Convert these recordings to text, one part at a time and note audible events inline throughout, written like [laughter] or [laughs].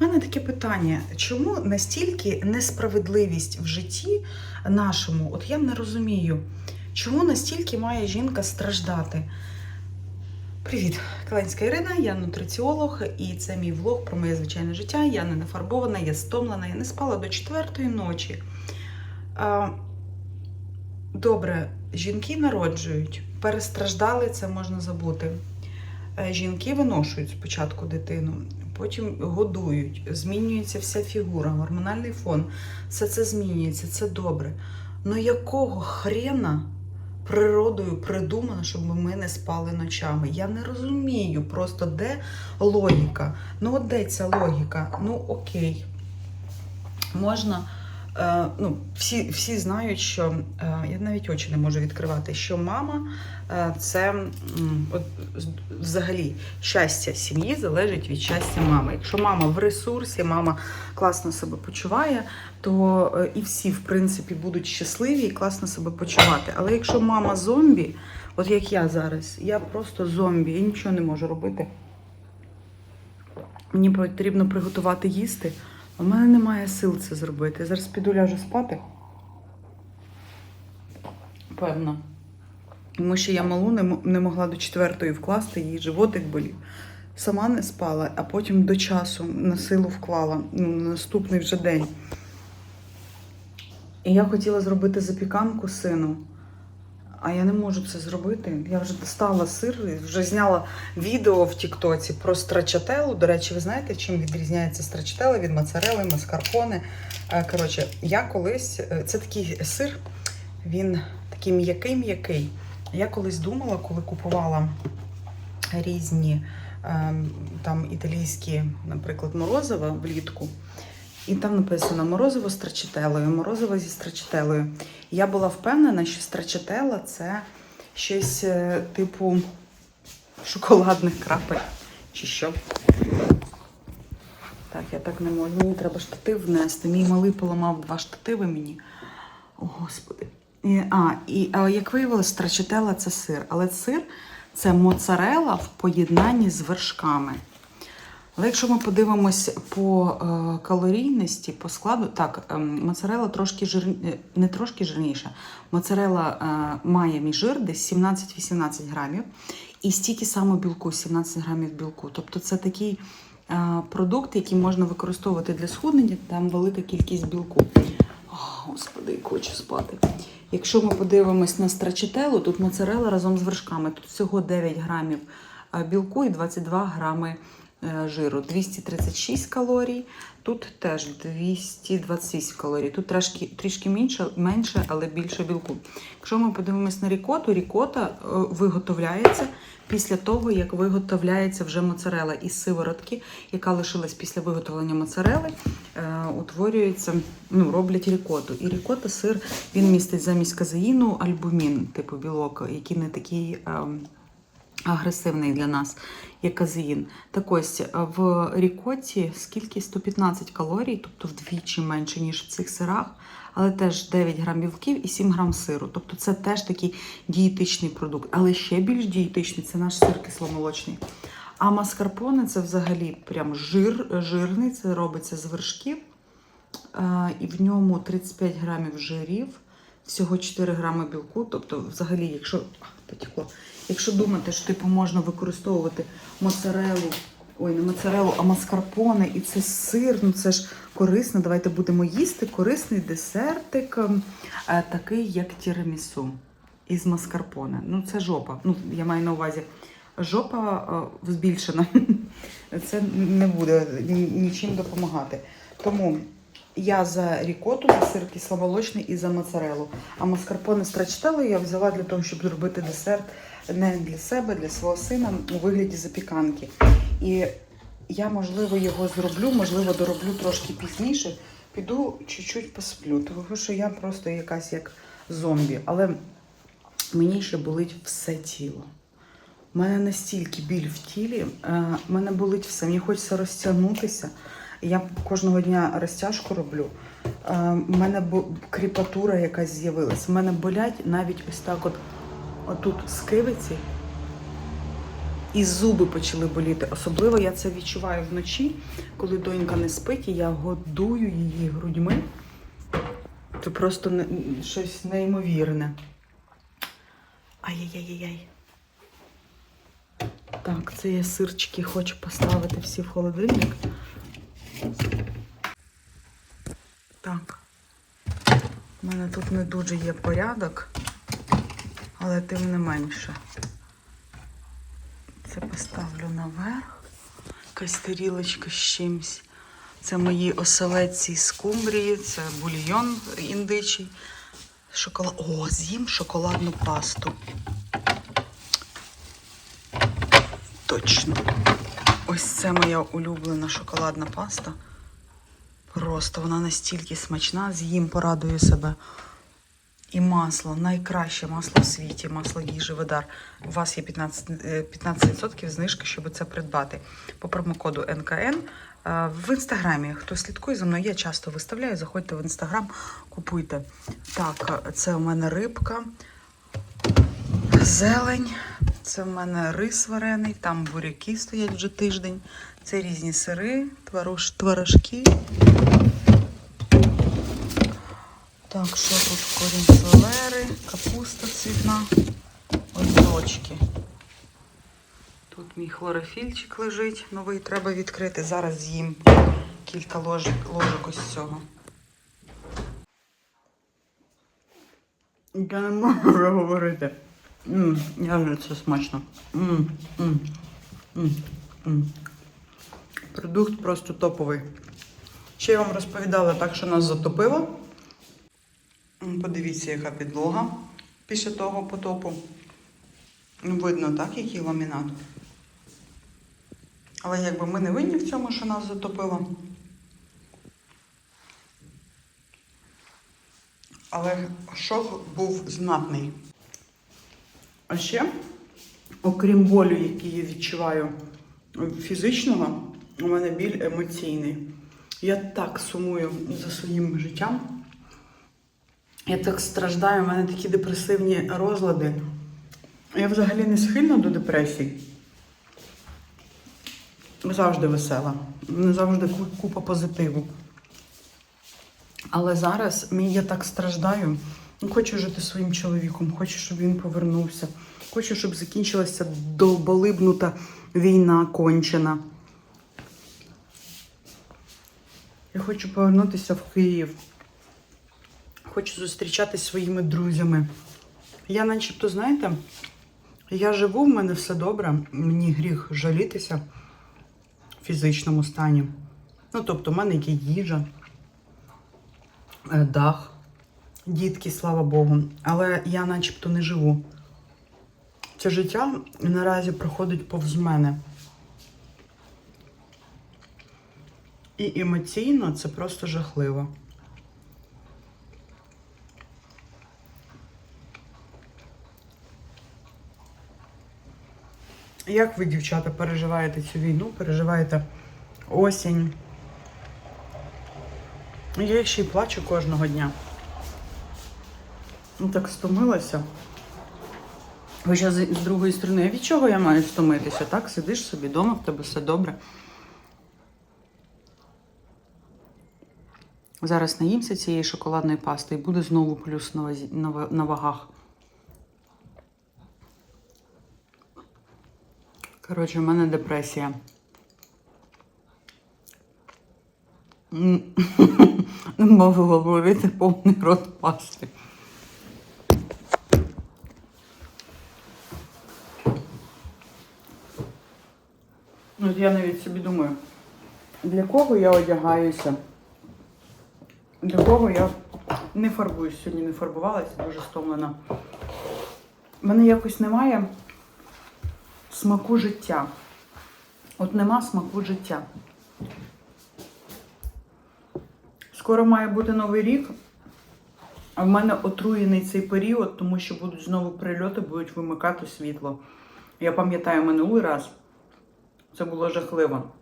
У мене таке питання: чому настільки несправедливість в житті нашому? От я не розумію, чому настільки має жінка страждати? Привіт, Каленська Ірина, я нутриціолог, і це мій влог про моє звичайне життя. Я не нафарбована, я стомлена, я не спала до четвертої ночі. Добре, жінки народжують, перестраждали, це можна забути. Е, Жінки виношують спочатку дитину, потім годують, змінюється вся фігура, гормональний фон. Все це змінюється, це добре. Ну якого хрена природою придумано, щоб ми не спали ночами? Я не розумію просто, де логіка. Ну, от де ця логіка? Ну, окей. Можна. Е, ну, всі, всі знають, що е, я навіть очі не можу відкривати, що мама е, це от, взагалі щастя сім'ї залежить від щастя мами. Якщо мама в ресурсі, мама класно себе почуває, то і всі, в принципі, будуть щасливі і класно себе почувати. Але якщо мама зомбі, от як я зараз, я просто зомбі, я нічого не можу робити. Мені потрібно приготувати їсти. У мене немає сил це зробити. Я зараз піду ляжу спати. Певно. Тому що я малу не, могла до четвертої вкласти, її животик болів. Сама не спала, а потім до часу на силу вклала ну, на наступний вже день. І я хотіла зробити запіканку сину, а я не можу це зробити. Я вже достала сир, вже зняла відео в Тіктоці про страчателу. До речі, ви знаєте, чим відрізняється страчателла від моцарели, маскарпоне. Е, Коротше, я колись е, це такий сир, він такий м'який-м'який. Я колись думала, коли купувала різні ем, там італійські, наприклад, морозива влітку. І там написано морозиво з страчителою, морозиво зі страчителою. Я була впевнена, що страчателла це щось е, типу шоколадних крапель. Чи що? Так, я так не можу. Мені треба штатив внести. Мій малий поламав два штативи мені. О, Господи. І, а, і а, як виявилось, страчителла це сир. Але сир це моцарела в поєднанні з вершками. Але якщо ми подивимось по е, калорійності, по складу, так, е, моцарела трошки жир... е, не трошки жирніша. Моцарела е, має мій жир десь 17-18 грамів, і стільки само білку, 17 грамів білку. Тобто це такий продукт, який можна використовувати для схуднення, там велика кількість білку. О, Господи, хочу спати. Якщо ми подивимось на страчителу, тут моцарела разом з вершками. Тут всього 9 грамів білку і 22 грами е, жиру. 236 калорій. Тут теж 228 калорій. Тут трішки, трішки менше, менше, але більше білку. Якщо ми подивимось на рікоту, рікота е, виготовляється після того, як виготовляється вже моцарела із сиворотки, яка лишилась після виготовлення моцарели, е, утворюється, ну, роблять рікоту. І рікота сир він містить замість казеїну альбумін, типу білок, який не такий. ем, Агресивний для нас як казеїн. Так ось в рікоті скільки 115 калорій, тобто вдвічі менше, ніж в цих сирах, але теж 9 грам білків і 7 грам сиру. Тобто це теж такий дієтичний продукт. Але ще більш дієтичний це наш сир кисломолочний. А маскарпоне це взагалі прям жир, жирний, це робиться з вершків. Е, і в ньому 35 грамів жирів, всього 4 грами білку. Тобто, взагалі, якщо потекло. Якщо думати, що типу можна використовувати моцарелу, ой, не моцарелу, а маскарпоне, і це сир, ну це ж корисно. Давайте будемо їсти корисний десертик, ем, е, такий як тірамісу із маскарпоне. Ну, це жопа. Ну, я маю на увазі. Жопа е, збільшена. [laughs] Це не буде нічим допомагати. Тому я за рікоту, за сир кисломолочний і за моцарелу. А маскарпоне страчителло я взяла для того, щоб зробити десерт не для себе, для свого сина у вигляді запіканки. І я, можливо, його зроблю, можливо, дороблю трошки пізніше. Піду чуть-чуть посплю, тому що я просто якась як зомбі. Але мені ще болить все тіло. У мене настільки біль в тілі, е, мене болить все, мені хочеться розтягнутися. Я кожного дня розтяжку роблю. Е, У мене кріпатура якась з'явилась. У мене болять навіть ось так от отут скивиці. і зуби почали боліти. Особливо я це відчуваю вночі, коли донька не спить, і я годую її грудьми. Це просто не, щось неймовірне. Ай-яй-яй-яй. Так, це я сирчики хочу поставити всі в холодильник. Так. У мене тут не дуже є порядок, але тим не менше. Це поставлю наверх. Якась тарілочка з чимсь. Це мої оселедці з скумбрії, це бульйон індичий. Шоколад. О, з'їм шоколадну пасту. Точно. Ось це моя улюблена шоколадна паста. Просто вона настільки смачна, з'їм порадує себе. І масло, найкраще масло в світі, масло їжі Ведар. У вас є 15%, е, 15% знижки, щоб це придбати. По промокоду НКН. Е, В інстаграмі, хто слідкує за мною, я часто виставляю. Заходьте в інстаграм, купуйте. Так, це у мене рибка, зелень, це в мене рис варений, там буряки стоять вже тиждень. Це різні сири, творож, творожки. Так, що тут корінь селери, капуста цвітна, огірочки. Тут мій хлорофільчик лежить, новий треба відкрити. Зараз з'їм кілька ложок, ложок ось цього. Я не можу говорити. М, Як це смачно. М, м, м, м. Продукт просто топовий. Ще я вам розповідала так, що нас затопило. Подивіться, яка підлога після того потопу. Видно, так, який ламінат. Але якби ми не винні в цьому, що нас затопило. Але шок був знатний. А ще, окрім болю, який я відчуваю фізичного, у мене біль емоційний. Я так сумую за своїм життям. Я так страждаю, у мене такі депресивні розлади. Я взагалі не схильна до депресій. Завжди весела. Не завжди купа позитиву. Але зараз я так страждаю. Ну, Хочу жити своїм чоловіком, хочу, щоб він повернувся. Хочу, щоб закінчилася довболибнута війна кончена. Я хочу повернутися в Київ. Хочу зустрічатися своїми друзями. Я начебто, знаєте, я живу, в мене все добре, мені гріх жалітися в фізичному стані. Ну, тобто, в мене є їжа, е, дах, дітки, слава Богу. Але я начебто не живу. Це життя наразі проходить повз мене. І емоційно це просто жахливо. Як ви, дівчата, переживаєте цю війну? Переживаєте осінь? Я ще й плачу кожного дня. Ну так стомилася. Хоча з, другої сторони, від чого я маю стомитися? Так, сидиш собі вдома, в тебе все добре. Зараз наїмся цієї шоколадної пасти і буде знову плюс на, вазі, на, на вагах. Коротше, в мене депресія. М, [laughs] Не можу повний рот пасти. Я навіть собі думаю, для кого я одягаюся? Для кого я не фарбуюсь. Сьогодні не фарбувалася, дуже стомлена. У мене якось немає смаку життя. От нема смаку життя. Скоро має бути новий рік, а в мене отруєний цей період, тому що будуть знову прильоти, будуть вимикати світло. Я пам'ятаю минулий раз, це було жахливо.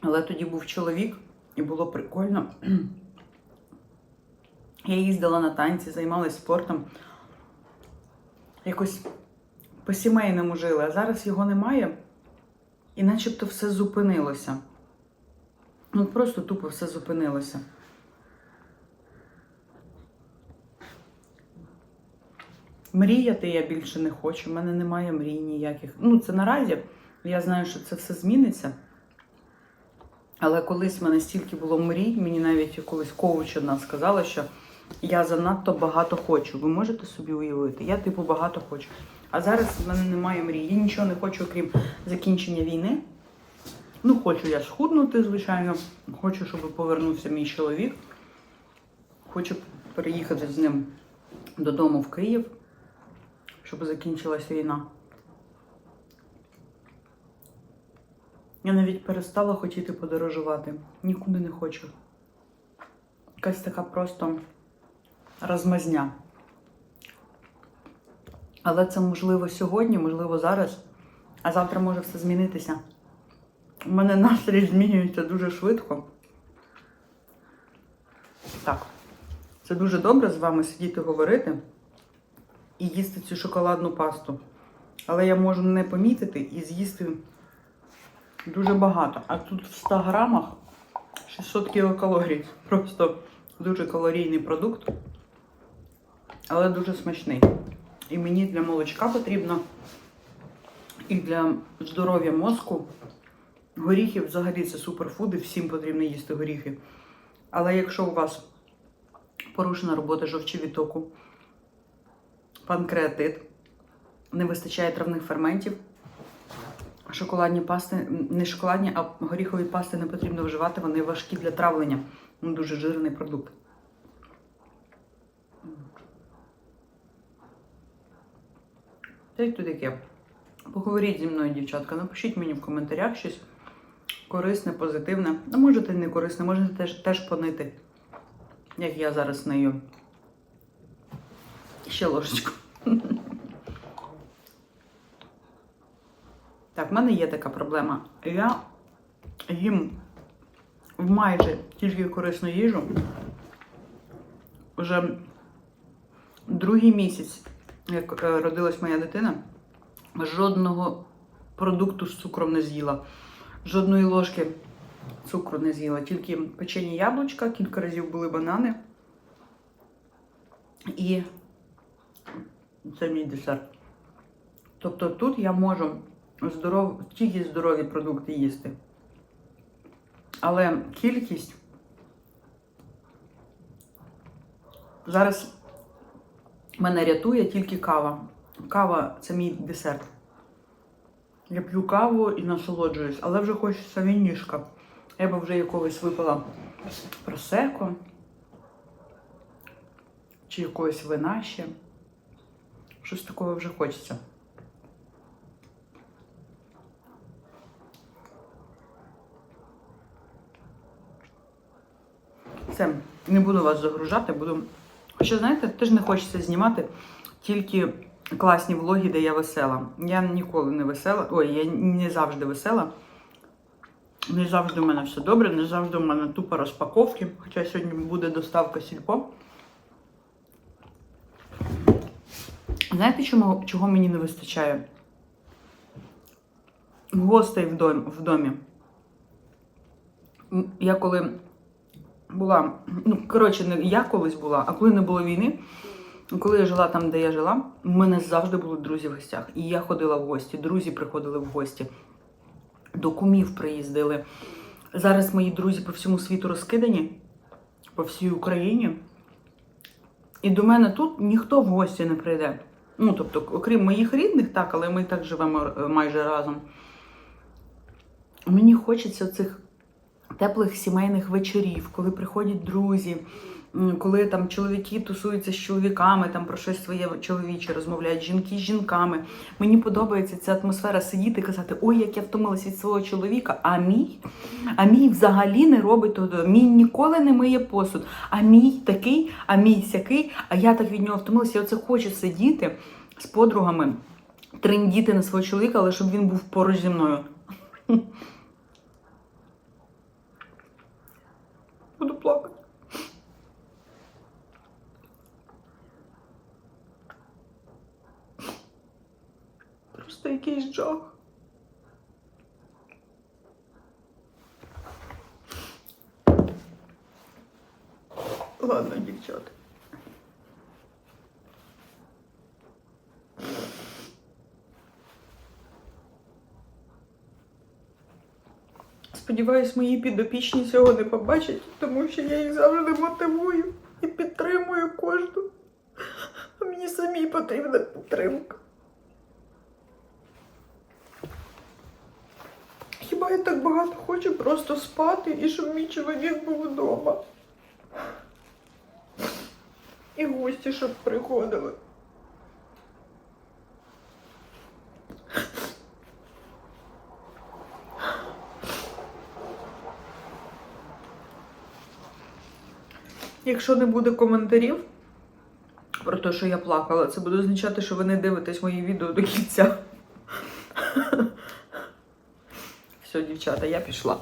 Але тоді був чоловік, і було прикольно. [clears throat] Я їздила на танці, займалася спортом. Якось по-сімейному жили, а зараз його немає. І начебто все зупинилося. Ну, просто тупо все зупинилося. Мріяти я більше не хочу. У мене немає мрій ніяких. Ну, це наразі. Я знаю, що це все зміниться. Але колись в мене стільки було мрій, мені навіть колись коуч одна сказала, що я занадто багато хочу. Ви можете собі уявити? Я, типу, багато хочу. А зараз в мене немає мрій. Я нічого не хочу, окрім закінчення війни. Ну, хочу я схуднути, звичайно. Хочу, щоб повернувся мій чоловік. Хочу переїхати з ним додому в Київ, щоб закінчилася війна. Я навіть перестала хотіти подорожувати. Нікуди не хочу. Якась така просто розмазня. Але це можливо сьогодні, можливо зараз, а завтра може все змінитися. У мене настрій змінюється дуже швидко. Так, це дуже добре з вами сидіти говорити і їсти цю шоколадну пасту. Але я можу не помітити і з'їсти дуже багато. А тут в 100 грамах 600 кілокалорій. Просто дуже калорійний продукт, але дуже смачний. І мені для молочка потрібно, і для здоров'я мозку. Горіхи взагалі це суперфуди, всім потрібно їсти горіхи. Але якщо у вас порушена робота жовчовітоку, панкреатит, не вистачає травних ферментів, шоколадні пасти, не шоколадні, а горіхові пасти не потрібно вживати, вони важкі для травлення. Ну, дуже жирний продукт. Та й тут яке. Поговоріть зі мною, дівчатка. Напишіть мені в коментарях щось корисне, позитивне. А можете не корисне, можете теж, теж понити, як я зараз нею. Ще ложечку. [laughs] Так, в мене є така проблема. Я їм майже тільки корисну їжу. Вже другий місяць, як е, родилась моя дитина, жодного продукту з цукром не з'їла. Жодної ложки цукру не з'їла. Тільки печені яблучка, кілька разів були банани. І це мій десерт. Тобто тут я можу здоров... тільки здорові продукти їсти. Але кількість зараз мене рятує тільки кава. Кава це мій десерт. Я п'ю каву і насолоджуюсь, але вже хочеться вінішка. Я би вже якогось випила просеко чи якогось вина ще. Щось такого вже хочеться. Все, не буду вас загружати, буду. Хоча, знаєте, теж не хочеться знімати тільки класні влоги, де я весела. Я ніколи не весела. Ой, я не завжди весела. Не завжди у мене все добре, не завжди у мене тупо розпаковки. Хоча сьогодні буде доставка сільпо. Знаєте, чому, чого мені не вистачає? Гостей в домі. Я коли була, ну, коротше, не я колись була, а коли не було війни, коли я жила там, де я жила, у мене завжди були друзі в гостях. І я ходила в гості, друзі приходили в гості, до кумів приїздили. Зараз мої друзі по всьому світу розкидані, по всій Україні. І до мене тут ніхто в гості не прийде. Ну, тобто, окрім моїх рідних, так, але ми так живемо е, майже разом. Мені хочеться цих теплих сімейних вечорів, коли приходять друзі, коли там чоловіки тусуються з чоловіками, там про щось своє чоловіче розмовляють, жінки з жінками. Мені подобається ця атмосфера сидіти і казати, ой, як я втомилась від свого чоловіка, а мій, а мій взагалі не робить того. Мій ніколи не миє посуд. А мій такий, а мій сякий, а я так від нього втомилася. Я оце хочу сидіти з подругами, трендіти на свого чоловіка, але щоб він був поруч зі мною. буду плакати. Просто якийсь жах. Ладно, дівчата. Сподіваюсь, мої підопічні цього не побачать, тому що я їх завжди мотивую і підтримую кожну. А мені самій потрібна підтримка. Хіба я так багато хочу просто спати і щоб мій чоловік був вдома? І гості, щоб приходили. Якщо не буде коментарів про те, що я плакала, це буде означати, що ви не дивитесь мої відео до кінця. [laughs] Все, дівчата, я пішла.